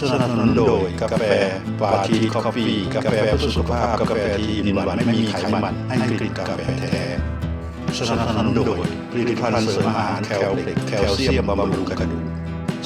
สนับสนุนโดยกาแฟปาทีคอฟฟี่กาแฟเพื่อสุขภาพกาแฟที่มีหวานไม่มีไขมันให้กลิ่นกาแฟแท้สนับสนุนโดยผลิตภัณฑ์เสริมอาหารแคลเล็กแคลเซียมบำรุงกระดูก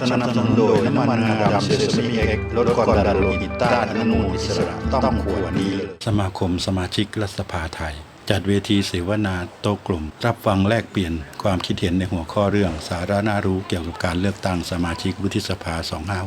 สนับสนุนโดยน้ำมันงาดำเซซามิเอ็กลดความดันโลหิตต้านอนุมูลอิสระต้องขวดนี้เลยสมาคมสมาชิกรัฐสภาไทย จัดเวทีเสวนาโต๊ะกลุ่ม รับฟังแลกเปลี่ยนความคิดเห็นในหัวข้อเรื่อง สาระน่ารู้เกี่ยวกับการเลือกตั้งสมาชิกวุฒิสภา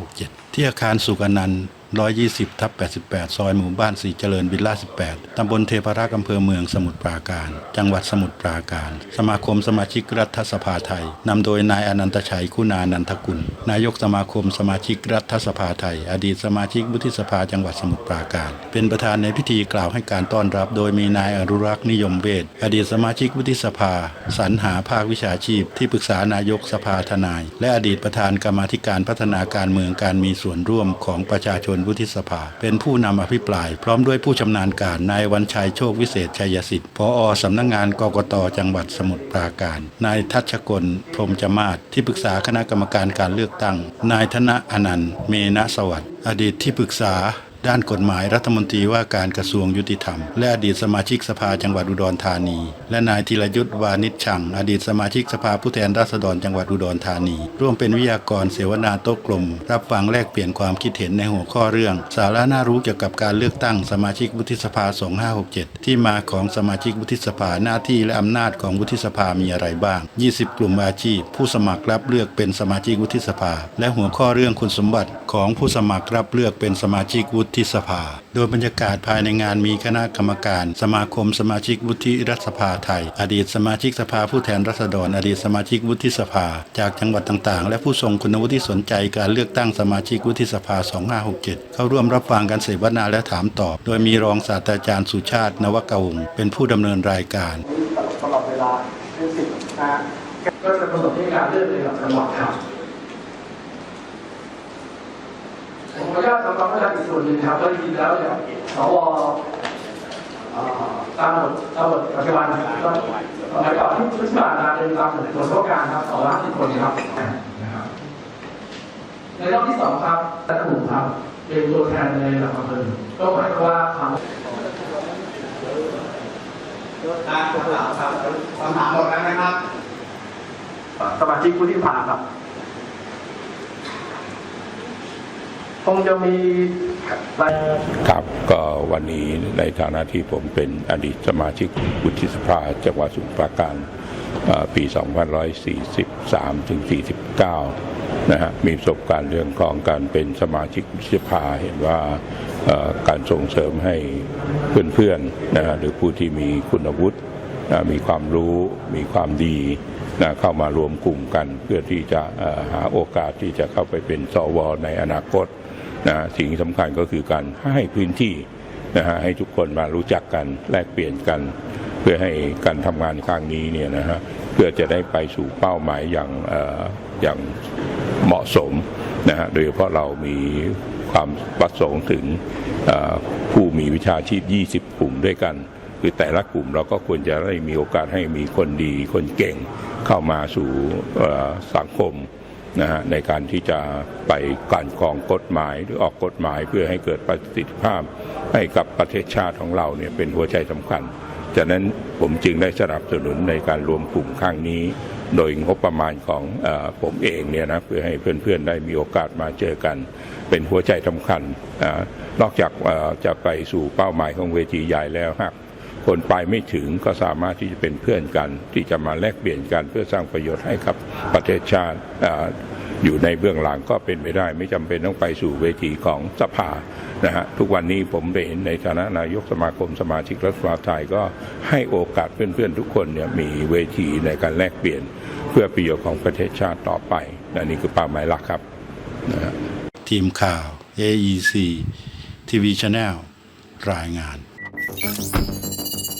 2567 ที่อาคารสุกนันท์120ทับ88 ซอยหมู่บ้านสีเจริญวิลล่า 18 ตำบลเทพารักษ์อำเภอเมืองสมุทรปราการ จังหวัดสมุทรปราการ สมาคมสมาชิกรัฐสภาไทย นำโดยนายอนันตชัย คุณานันทกุล นายกสมาคมสมาชิกรัฐสภาไทย อดีตสมาชิกวุฒิสภาจังหวัดสมุทรปราการ เป็นประธานในพิธีกล่าวให้การต้อนรับ โดยมีนายอนุรักษ์นิยมเวทอดีตสมาชิกวุฒิสภา สรรหาภาควิชาชีพ ที่ปรึกษานายกสภาทนาย และอดีตประธานกรรมาธิการพัฒนาการเมืองการมีส่วนร่วมของประชาชนวุฒิสภา เป็นผู้นำอภิปราย พร้อมด้วยผู้ชำนาญการนายวันชัยโชควิเศษชัยสิทธิ์พอสำนักงานกกตจังหวัดสมุทรปราการ นายทัชกลพรมจมาศที่ปรึกษาคณะกรรมการการเลือกตั้ง นายธนะอนันต์ เมนะสวัสดิ์อดีตที่ปรึกษา ด้านกฎหมายรัฐมนตรีว่าการกระทรวงยุติธรรม และอดีตสมาชิกสภาจังหวัดอุดรธานี และนายธีรยุทธ์วานิชชัง อดีตสมาชิกสภาผู้แทนราษฎรจังหวัดอุดรธานี ร่วมเป็นวิทยากรเสวนาโต๊ะกลม รับฟังแลกเปลี่ยนความคิดเห็นในหัวข้อเรื่อง สาระน่ารู้เกี่ยวกับการเลือกตั้งสมาชิกวุฒิสภา 2567 ที่มาของสมาชิกวุฒิสภาหน้าที่และอำนาจของวุฒิสภามีอะไรบ้าง 20 กลุ่มอาชีพ ผู้สมัครรับเลือกเป็นสมาชิกวุฒิสภา และหัวข้อเรื่องคุณสมบัติของผู้สมัครรับเลือกเป็นสมาชิกวุฒิสภา โดยบรรยากาศภายในงานมีคณะกรรมการ สมาคมสมาชิกวุฒิรัฐสภาไทย อดีตสมาชิกสภาผู้แทนราษฎร อดีตสมาชิกวุฒิสภา จากจังหวัดต่างๆ และผู้ทรงคุณวุฒิสนใจการเลือกตั้งสมาชิกวุฒิสภา 2567 เข้าร่วมรับฟังการเสวนาและถามตอบ โดยมีรองศาสตราจารย์สุชาติ นวกวงเป็นผู้ดำเนินรายการตลอดเวลาเป็นสิบนะก็จะประสบการเลือกในระดับจังหวัดครับผมข ออนุญาตทำความเข้าใจอีกส่วนหนึ่งครับว่าจริงๆแล้วเนี่ยสวเออตามบทตามบทปัจจุบันก็สมัยก่อนที่ที่ผ่านมาเป็นตามบทตัวราชการครับสองร้อยห้าสิบคนครับนะครับในรอบที่สองครับรัฐบุญครับ เป็นตัวแทนในระดับอำเภอก็หมายความว่าทำการคำถามครับคำถามหมดแล้วนะครับ สมาชิกวุฒิสภานครับ คงจะมีครับก็วันนี้ในฐานะที่ผมเป็นอดีตสมาชิกวุฒิสภาจังหวัดสมุทรปราการปี 2543 ถึง 49 นะฮะ มีประสบการณ์เรื่องของการเป็นสมาชิกวุฒิสภาเห็นว่าการส่งเสริมให้เพื่อนๆนะหรือผู้ที่มีคุณวุฒินะมีความรู้มีความดีนะเข้ามารวมกลุ่มกันเพื่อที่จะหาโอกาสที่จะเข้าไปเป็นสวในอนาคต นะสิ่งสำคัญก็คือการให้พื้นที่นะฮะให้ทุกคนมารู้จักกันแลกเปลี่ยนกัน เพื่อให้การทำงานครั้งนี้เนี่ยนะฮะเพื่อจะได้ไปสู่เป้าหมายอย่างเอ่อย่างเหมาะสมนะฮะโดยเฉพาะเรามีความประสงค์ถึงผู้มีวิชาชีพ 20 กลุ่มด้วยกัน คือแต่ละกลุ่มเราก็ควรจะได้มีโอกาสให้มีคนดีคนเก่งเข้ามาสู่สังคม นะฮะในการที่จะไปการกรองกฎหมายหรือออกกฎหมายเพื่อให้เกิดประสิทธิภาพให้กับประเทศชาติของเราเนี่ยเป็นหัวใจสำคัญจากนั้นผมจึงได้สนับสนุนในการรวมกลุ่มครั้งนี้ โดยงบประมาณของอผมเองเนี่ยนะเพื่อให้เพื่อนๆได้มีโอกาสมาเจอกัน เป็นหัวใจสำคัญอนอกจากจะไปสู่เป้าหมายของเวทีใหญ่แล้วหาก คนไปไม่ถึงก็สามารถที่จะเป็นเพื่อนกัน ที่จะมาแลกเปลี่ยนกันเพื่อสร้างประโยชน์ให้กับประเทศชาติออยู่ในเบื้องหลังก็เป็นไปได้ ไม่จำเป็นต้องไปสู่เวทีของสภานะฮะทุกวันนี้ผมได้เห็นในฐานะนายกสมาคมสมาชิกรัฐสภาไทยก็ให้โอกาสเพื่อนๆทุกคนเนี่ยมีเวทีในการแลกเปลี่ยน เพื่อประโยชน์ของประเทศชาติต่อไปและนี่คือเป้าหมายหลักครับนะฮะทีมข่าว AEC TV Channel รายงาน